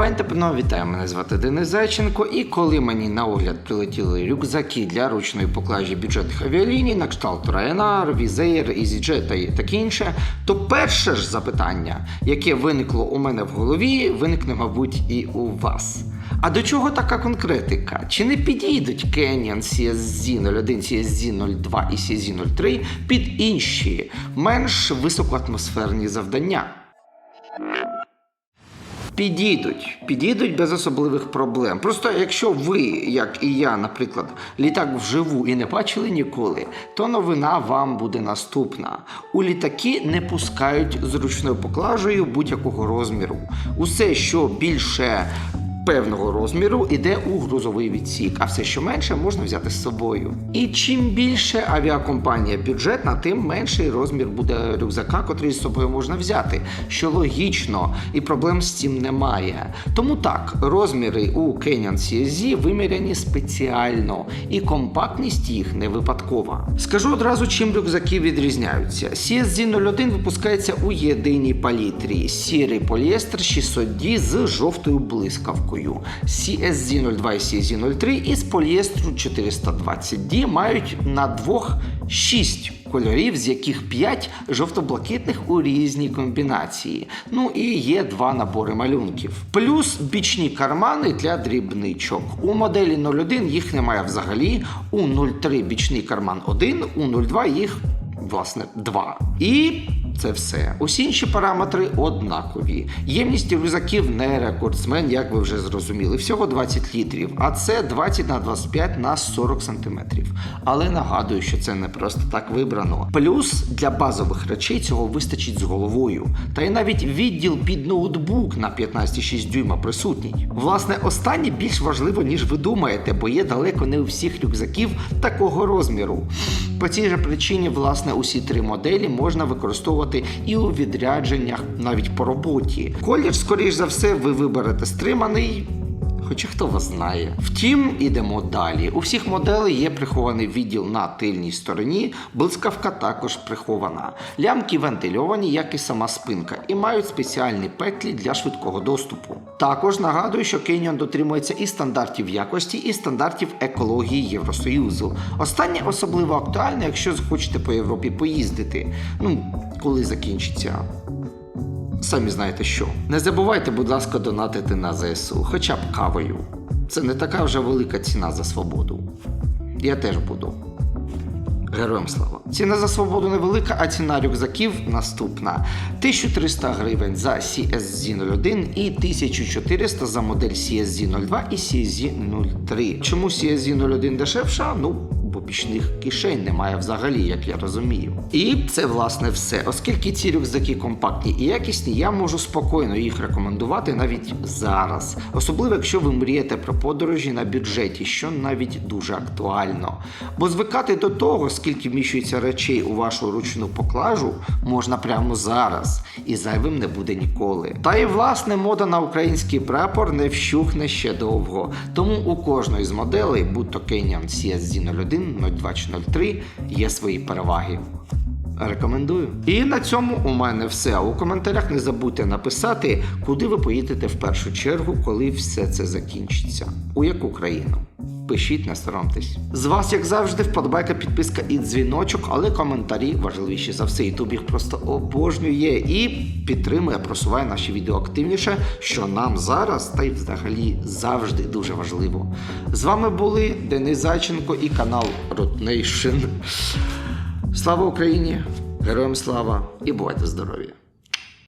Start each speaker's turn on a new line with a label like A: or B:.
A: Пані вітаю, мене звати Денис Зайченко, і коли мені на огляд прилетіли рюкзаки для ручної поклажі бюджетних авіаліній на кшталт Ryanair, Air, EasyJet та таке інше, то перше ж запитання, яке виникло у мене в голові, виникне, мабуть, і у вас. А до чого така конкретика? Чи не підійдуть Canyon CSZ 01, CSZ 02 і CSZ 03 під інші, менш високоатмосферні завдання? Підійдуть, підійдуть без особливих проблем. Просто якщо ви, як і я, наприклад, літак вживу і не бачили ніколи, то новина вам буде наступна. У літаки не пускають зручною поклажею будь-якого розміру. Усе, що більше певного розміру, іде у грузовий відсік, а все, що менше, можна взяти з собою. І чим більше авіакомпанія бюджетна, тим менший розмір буде рюкзака, котрий з собою можна взяти, що логічно, і проблем з цим немає. Тому так, розміри у Canyon CSZ виміряні спеціально, і компактність їх не випадкова. Скажу одразу, чим рюкзаки відрізняються. CSZ 01 випускається у єдиній палітрі, сірий поліестер 600D з жовтою блискавкою. CSZ 02 і CSZ 03 із поліестру 420D мають на двох 6 кольорів, з яких 5 жовто-блакитних у різній комбінації. Ну і є два набори малюнків. Плюс бічні кармани для дрібничок. У моделі 01 їх немає взагалі. У 03 бічний карман 1, у 02 їх власне 2. І це все. Усі інші параметри однакові. Ємність рюкзаків не рекордсмен, як ви вже зрозуміли, всього 20 літрів, а це 20 на 25 на 40 сантиметрів. Але нагадую, що це не просто так вибрано. Плюс для базових речей цього вистачить з головою. Та й навіть відділ під ноутбук на 15,6 дюйма присутній. Власне, останнє більш важливо, ніж ви думаєте, бо є далеко не у всіх рюкзаків такого розміру. По цій же причині, власне, усі три моделі можна використовувати і у відрядженнях, навіть по роботі. Колір, скоріш за все, ви виберете стриманий. Хоча хто вас знає. Втім, ідемо далі. У всіх моделей є прихований відділ на тильній стороні, блискавка також прихована. Лямки вентильовані, як і сама спинка, і мають спеціальні петлі для швидкого доступу. Також нагадую, що Canyon дотримується і стандартів якості, і стандартів екології Євросоюзу. Останнє особливо актуальне, якщо захочете по Європі поїздити. Ну, коли закінчиться Самі знаєте що. Не забувайте, будь ласка, донатити на ЗСУ, хоча б кавою. Це не така вже велика ціна за свободу. Я теж буду. Героям слава. Ціна за свободу невелика, а ціна рюкзаків наступна: 1300 гривень за CSZ 01 і 1400 за модель CSZ 02 і CSZ 03. Чому CSZ 01 дешевша? Ну, бо бічних кишень немає взагалі, як я розумію. І це власне все. Оскільки ці рюкзаки компактні і якісні, я можу спокійно їх рекомендувати навіть зараз. Особливо, якщо ви мрієте про подорожі на бюджеті, що навіть дуже актуально. Бо звикати до того, скільки вміщується речей у вашу ручну поклажу, можна прямо зараз, і зайвим не буде ніколи. Та і власне мода на український прапор не вщухне ще довго. Тому у кожної з моделей, будь то Canyon CSZ 01, 02 чи 03, є свої переваги. Рекомендую. І на цьому у мене все. У коментарях не забудьте написати, куди ви поїдете в першу чергу, коли все це закінчиться. У яку країну. Пишіть, не соромтесь. З вас, як завжди, вподобайка, підписка і дзвіночок, але коментарі важливіші за все. Ютуб їх просто обожнює і підтримує, просуває наші відео активніше, що нам зараз та й взагалі завжди дуже важливо. З вами були Денис Зайченко і канал Nation. Слава Україні! Героям слава і бувайте здорові!